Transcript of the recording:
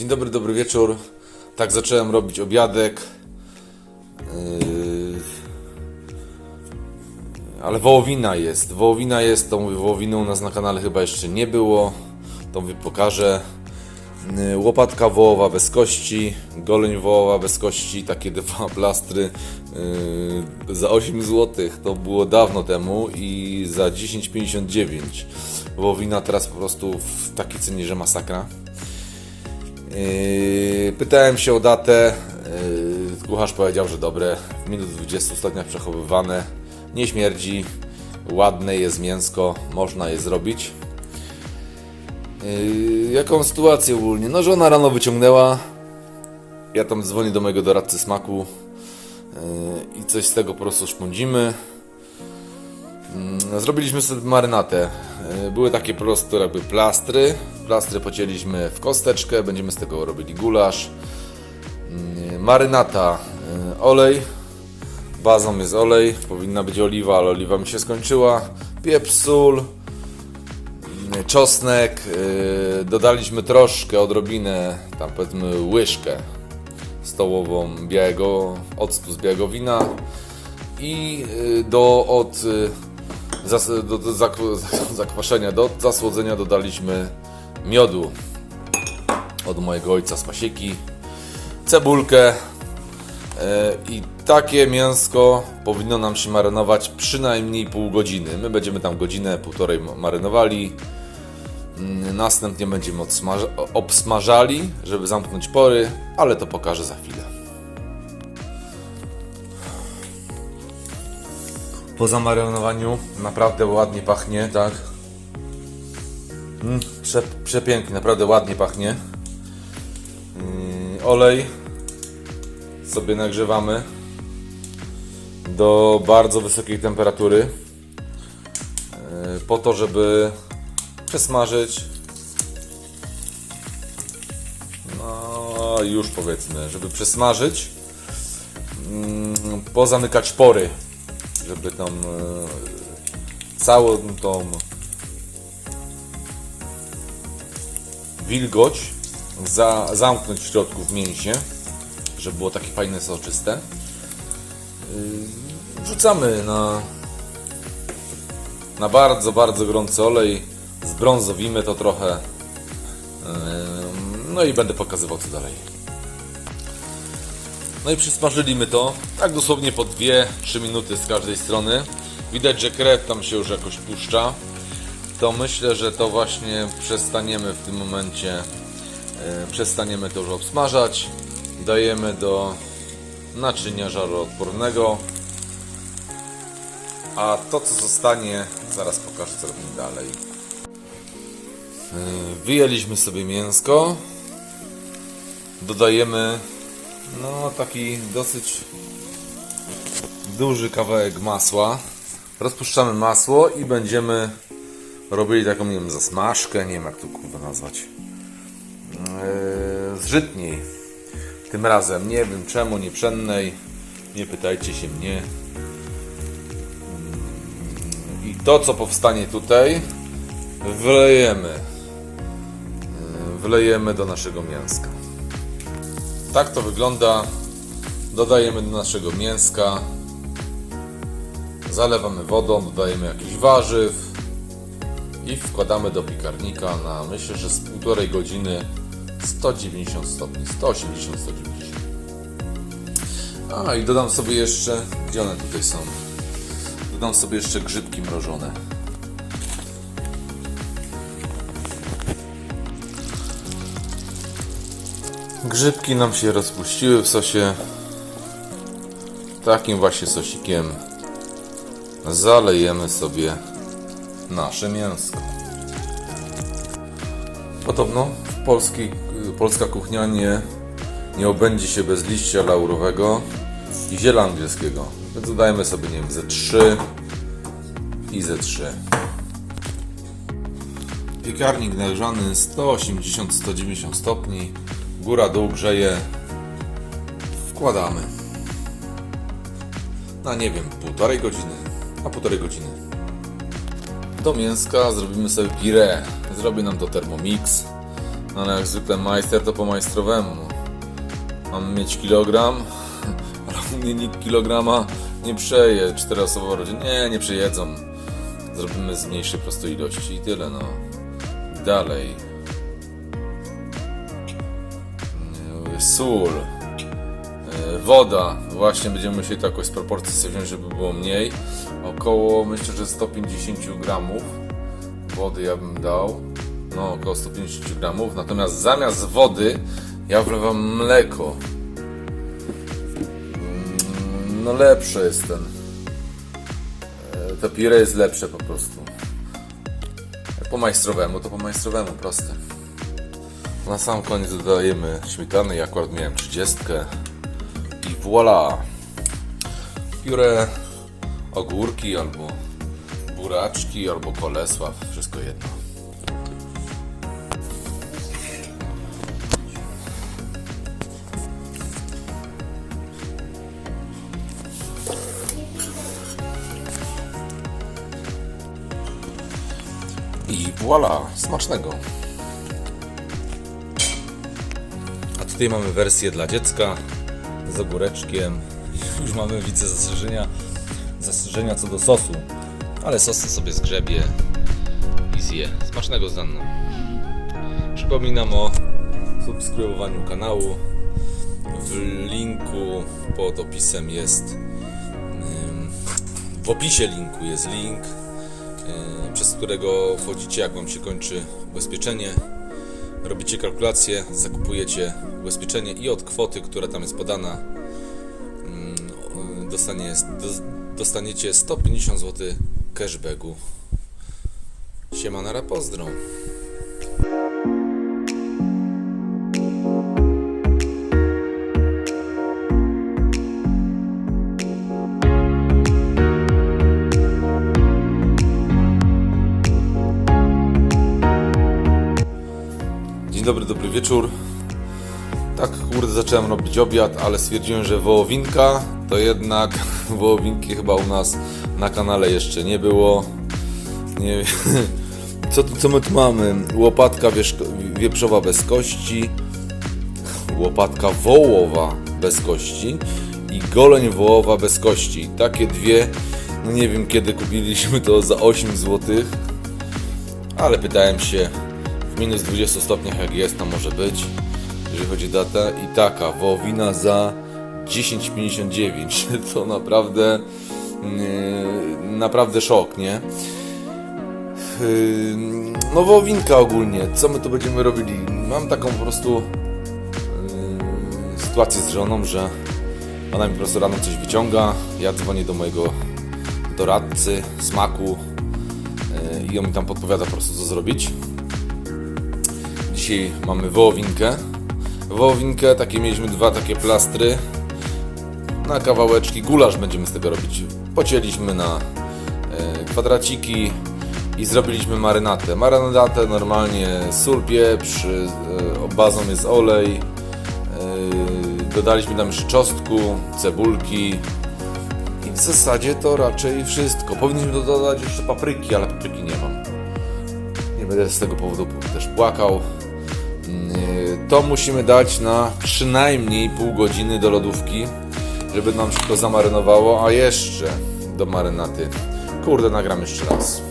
Dzień dobry, dobry wieczór. Tak zacząłem robić obiadek. Yy, Ale wołowina jest. Wołowina jest, to mówię, wołowiny u nas na kanale chyba jeszcze nie było. To mówię, pokażę. Yy, Łopatka wołowa bez kości, goleń wołowa bez kości, takie dwa plastry yy, za 8 zł. To było dawno temu i za 10,59. Wołowina teraz po prostu w takiej cenie, że masakra. Yy, Pytałem się o datę. Yy, Kucharz powiedział, że dobre. W minut 20 stopniach przechowywane. Nie śmierdzi. Ładne jest mięsko. Można je zrobić. Yy, Jaką sytuację ogólnie? No, żona rano wyciągnęła. Ja tam dzwonię do mojego doradcy smaku. I coś z tego po prostu szpądzimy. Mm, Zrobiliśmy sobie marynatę. E, Były takie po prostu jakby plastry. Plastry pocięliśmy w kosteczkę, będziemy z tego robili gulasz. Mm, Marynata, e, olej. Bazą jest olej, powinna być oliwa, ale oliwa mi się skończyła. Pieprz, sól, mm, czosnek. e, Dodaliśmy troszkę, odrobinę, tam powiedzmy łyżkę stołową białego octu z białego wina i do od zas, do, do zakw- zakwaszenia, do zasłodzenia dodaliśmy miodu od mojego ojca z pasieki, cebulkę y, i takie mięsko powinno nam się marynować przynajmniej pół godziny. My będziemy tam godzinę, półtorej marynowali. Mm, Następnie będziemy obsmażali, żeby zamknąć pory, ale to pokażę za chwilę. Po zamarynowaniu naprawdę ładnie pachnie, tak? Mm, prze, przepięknie, naprawdę ładnie pachnie. Mm, olej sobie nagrzewamy do bardzo wysokiej temperatury e, po to, żeby przesmażyć no już powiedzmy, żeby przesmażyć mm, pozamykać pory żeby tam e, całą tą wilgoć za, zamknąć w środku w mięsie, żeby było takie fajne soczyste. Wrzucamy na, na bardzo, bardzo gorący olej, zbrązowimy to trochę. Yy, No i będę pokazywał co dalej. No i przysmażyliśmy to, tak dosłownie po 2-3 minuty z każdej strony. Widać, że krew tam się już jakoś puszcza. To myślę, że to właśnie przestaniemy w tym momencie, e, przestaniemy to już obsmażać. Dajemy do naczynia żaroodpornego. A to co zostanie, zaraz pokażę co robimy dalej. E, Wyjęliśmy sobie mięsko. Dodajemy no, taki dosyć duży kawałek masła. Rozpuszczamy masło i będziemy robili taką, nie wiem, zasmażkę, nie wiem jak to kurwa nazwać. Zżytniej. Tym razem, nie wiem czemu, nie pszennej. Nie pytajcie się mnie. Mm, I to, co powstanie tutaj, wlejemy. Eee, Wlejemy do naszego mięska. Tak to wygląda. Dodajemy do naszego mięska. Zalewamy wodą, dodajemy jakiś warzyw i wkładamy do piekarnika na myślę, że z półtorej godziny 190 stopni, 180 190. A i dodam sobie jeszcze, gdzie one tutaj są? Dodam sobie jeszcze grzybki mrożone. Grzybki nam się rozpuściły w sosie. Takim właśnie sosikiem zalejemy sobie nasze mięsko. Podobno w polskiej, polska kuchnia nie, nie obędzie się bez liścia laurowego i ziela angielskiego. Więc dodajemy sobie, nie wiem, ze 3 i ze 3. Piekarnik nagrzany 180-190 stopni. Góra dół grzeje. Wkładamy. Na nie wiem, półtorej godziny. A półtorej godziny. Do mięska zrobimy sobie pire. Zrobi nam to Thermomix. No ale jak zwykle majster to po majstrowemu. Mam mieć kilogram, ale u mnie nikt kilograma nie przeje. Czteroosobowa rodzina, nie, nie przejedzą. Zrobimy z mniejszej prostej ilości i tyle, no. Dalej. Sól. E, Woda. Właśnie będziemy musieli to jakoś z proporcji sobie wziąć, żeby było mniej. Około, myślę, że 150 gramów wody ja bym dał. No, około 150 gramów. Natomiast zamiast wody ja wlewam mleko. Mm, No lepsze jest ten. E, To pire jest lepsze po prostu. Jak po majstrowemu, to po majstrowemu, proste. Na sam koniec dodajemy śmietany, ja akurat miałem 30 i voila! Pióre, ogórki albo buraczki albo kolesław, wszystko jedno. I voila, smacznego. Tutaj mamy wersję dla dziecka z ogóreczkiem. Już mamy, widzę, zastrzeżenia, zastrzeżenia co do sosu. Ale sos to sobie zgrzebie i zje. Smacznego z. Przypominam o subskrybowaniu kanału. W linku pod opisem jest w opisie linku jest link, przez którego wchodzicie jak Wam się kończy ubezpieczenie. Robicie kalkulację, zakupujecie ubezpieczenie i od kwoty, która tam jest podana, mm, dostanie, dos- dostaniecie 150 zł cashbacku. Siemanara, pozdro. Dobry, dobry wieczór. Tak, kurde, zacząłem robić obiad, ale stwierdziłem, że wołowinka to jednak wołowinki chyba u nas na kanale jeszcze nie było. Nie wiem. Co, co my tu mamy? Łopatka wieprzowa bez kości, łopatka wołowa bez kości i goleń wołowa bez kości. Takie dwie, no nie wiem kiedy kupiliśmy to za 8 zł, ale pytałem się minus 20 stopniach jak jest, to może być, jeżeli chodzi o datę. I taka, wołowina za 10,59. To naprawdę, yy, naprawdę szok, nie? Yy, No wołowinka ogólnie, co my tu będziemy robili? Mam taką po prostu yy, sytuację z żoną, że ona mi po prostu rano coś wyciąga, ja dzwonię do mojego doradcy smaku i on mi tam podpowiada po prostu co zrobić. Dzisiaj mamy wołowinkę. Wołowinkę, takie mieliśmy dwa takie plastry na kawałeczki. Gulasz będziemy z tego robić. Pocięliśmy na e, kwadraciki i zrobiliśmy marynatę. Marynatę normalnie sól, pieprz, e, bazą jest olej. E, dodaliśmy tam jeszcze czosnku, cebulki i w zasadzie to raczej wszystko. Powinniśmy do- dodać jeszcze papryki, ale papryki nie mam. Nie będę z tego powodu też płakał. Yy, To musimy dać na przynajmniej pół godziny do lodówki, żeby nam się to zamarynowało, a jeszcze do marynaty. Kurde, nagram jeszcze raz.